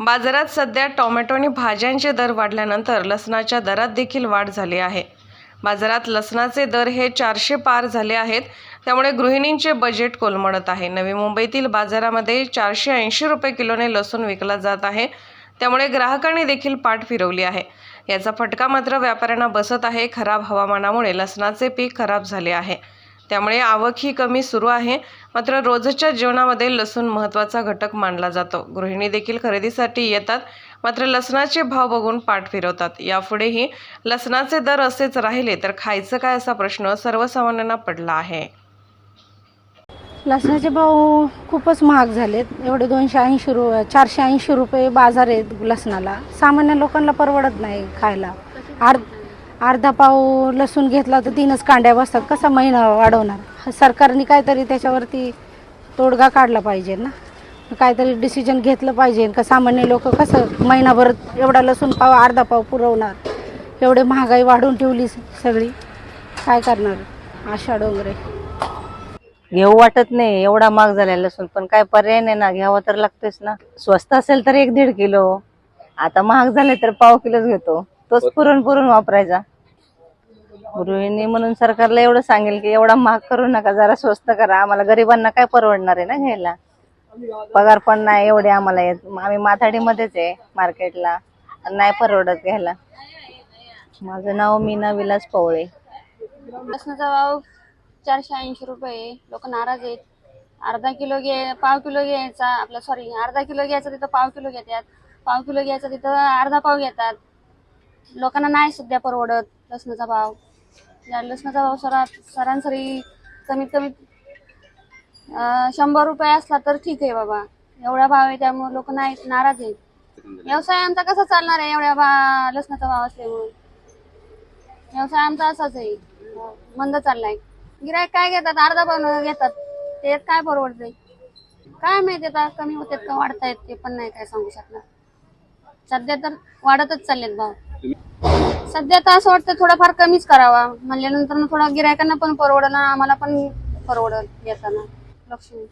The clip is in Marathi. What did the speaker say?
बाजारात सध्या टोमॅटो आणि भाज्यांचे दर वाढल्यानंतर लसणाच्या दरात देखील वाढ झाली आहे. बाजारात लसणाचे दर हे चारशे पार झाले आहेत त्यामुळे गृहिणींचे बजेट कोलमडत आहे. नवी मुंबईतील बाजारामध्ये चारशे ऐंशी रुपये किलोने लसूण विकला जात आहे त्यामुळे ग्राहकांनी देखील पाठ फिरवली आहे. याचा फटका मात्र व्यापाऱ्यांना बसत आहे. खराब हवामानामुळे लसणाचे पीक खराब झाले आहे. त्यामुळे आवक ही कमी सुरू आहे. मात्र रोजच्या जीवनामध्ये लसूण महत्त्वाचा घटक मानला जातो. गृहिणी देखील खरेदीसाठी येतात मात्र लसणाचे भाव बघून पाठ फिरवतात. यापुढेही लसणाचे दर असेच राहिले तर खायचं काय असा प्रश्न सर्वसामान्यांना पडला आहे. लसणाचे भाव खूपच महाग झालेत. एवढे दोनशे ऐंशी रु चारशे ऐंशी रुपये बाजार आहेत लसणाला. सामान्य लोकांना परवडत नाही खायला. आर अर्धा पाव लसूण घेतला तर तीनच कांड्या बसतात. कसा महिना वाढवणार? सरकारने काहीतरी त्याच्यावरती तोडगा काढला पाहिजे ना. काहीतरी डिसिजन घेतलं पाहिजे. का सामान्य लोक कसं महिनाभर एवढा लसूण पाव अर्धा पाव पुरवणार? एवढे महागाई वाढवून ठेवली सगळी. काय करणार? आशा डोंगरे घेऊ वाटत नाही. एवढा महाग झाला लसूण. पण काय पर्याय नाही ना. घ्यावं तर लागतेच ना. स्वस्त असेल तर एक दीड किलो. आता महाग झाले तर पाव किलोच घेतो. तोच पुरून पुरून वापरायचा. गृहिणी म्हणून सरकारला एवढं सांगेल की एवढा महाग करू नका जरा स्वस्त करा. आम्हाला गरिबांना काय परवडणार आहे ना घ्यायला? पगार पण नाही एवढे आम्हाला येत. आम्ही माथाडीमध्येच आहे मार्केटला. नाही परवडत घ्यायला. माझं नाव मीना विलास पवळे. लसणाचा भाव चारशे ऐंशी रुपये लोक नाराज आहेत. अर्धा किलो घे पाव किलो घ्यायचा आपला सॉरी अर्धा किलो घ्यायचा तिथं पाव किलो घेतात. पाव किलो घ्यायचा तिथं अर्धा पाव घेतात. लोकांना नाही सध्या परवडत लसणाचा भाव. लसणाचा भाव सरा सरासरी कमीत कमी शंभर रुपये असला तर ठीक आहे बाबा. एवढा भाव आहे त्यामुळे लोक नाही नाराज आहेत. व्यवसाय आमचा कसा चालणार आहे एवढ्या भा लसणाचा भाव असल्यामुळे? व्यवसाय आमचा असाच आहे. मंद चाललाय. गिरायक काय घेतात? अर्धा पाव घेतात. ते काय परवडतंय? काय माहिती आता? कमी होतात का वाढतायत ते पण नाही काय सांगू शकणार. सध्या तर वाढतच चाललेत भाव. सध्या तर असं वाटतं थोडाफार कमीच करावा. म्हणल्यानंतर थोडा गिरायकांना पण परवडणार आम्हाला पण परवडल येताना. लक्ष्मी.